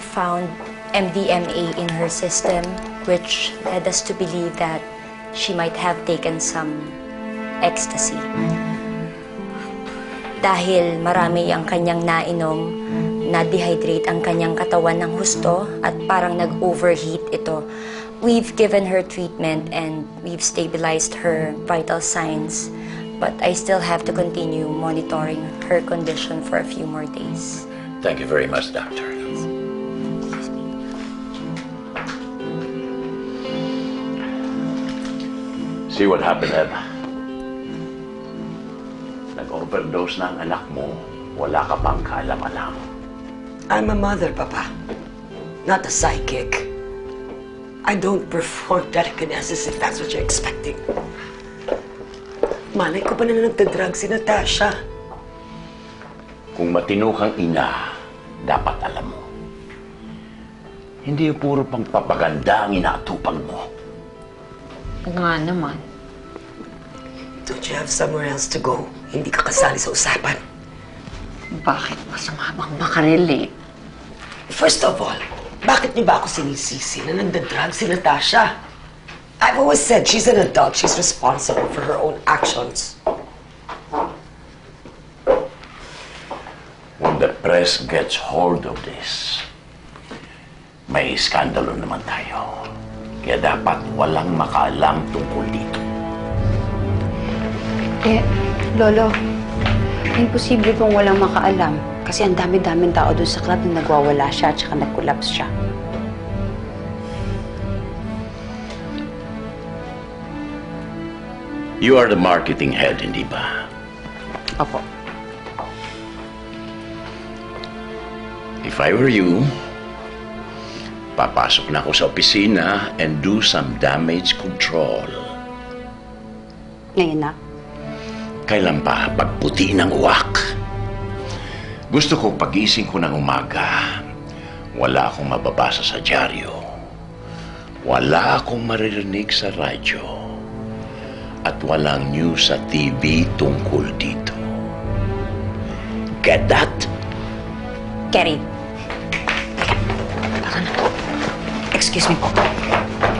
found MDMA in her system, which led us to believe that she might have taken some ecstasy. Dahil marami ang kanyang nainom, na-dehydrate ang kanyang katawan ng husto at parang nag-overheat ito. We've given her treatment and we've stabilized her vital signs, but I still have to continue monitoring her condition for a few more days. Thank you very much, Doctor. See what happened, Eva? Nag-overdose na ang anak mo. Wala ka pang kaalam-alam. I'm a mother, Papa. Not a psychic. I don't perform telekinesis if that's what you're expecting. Malay ko pa na nagdadrag si Natasha. Kung matino kang ina, dapat alam mo. Hindi puro pang papaganda ang inaatupag mo. Nga naman. Don't you have somewhere else to go? Hindi ka kasali sa usapan. Bakit masama bang makarelate? First of all, bakit niyo ba ako sinisisi na nagdadrag si Natasha? I've always said she's an adult. She's responsible for her own actions. When the press gets hold of this, may iskandalo naman tayo. Kaya dapat walang makaalam tungkol dito. Eh, Lolo, imposible pong walang makaalam. Kasi ang dami-daming tao doon sa club na nagwawala siya at saka nag-collapse siya. You are the marketing head, hindi ba? Opo. If I were you, papasok na ako sa opisina and do some damage control. Ngayon na. Kailan pa pagputi ng uwak? Gusto ko pagising ko ng umaga, wala akong mababasa sa dyaryo. Wala akong maririnig sa radyo. At walang news sa TV tungkol dito. Get that? Get it. Excuse me.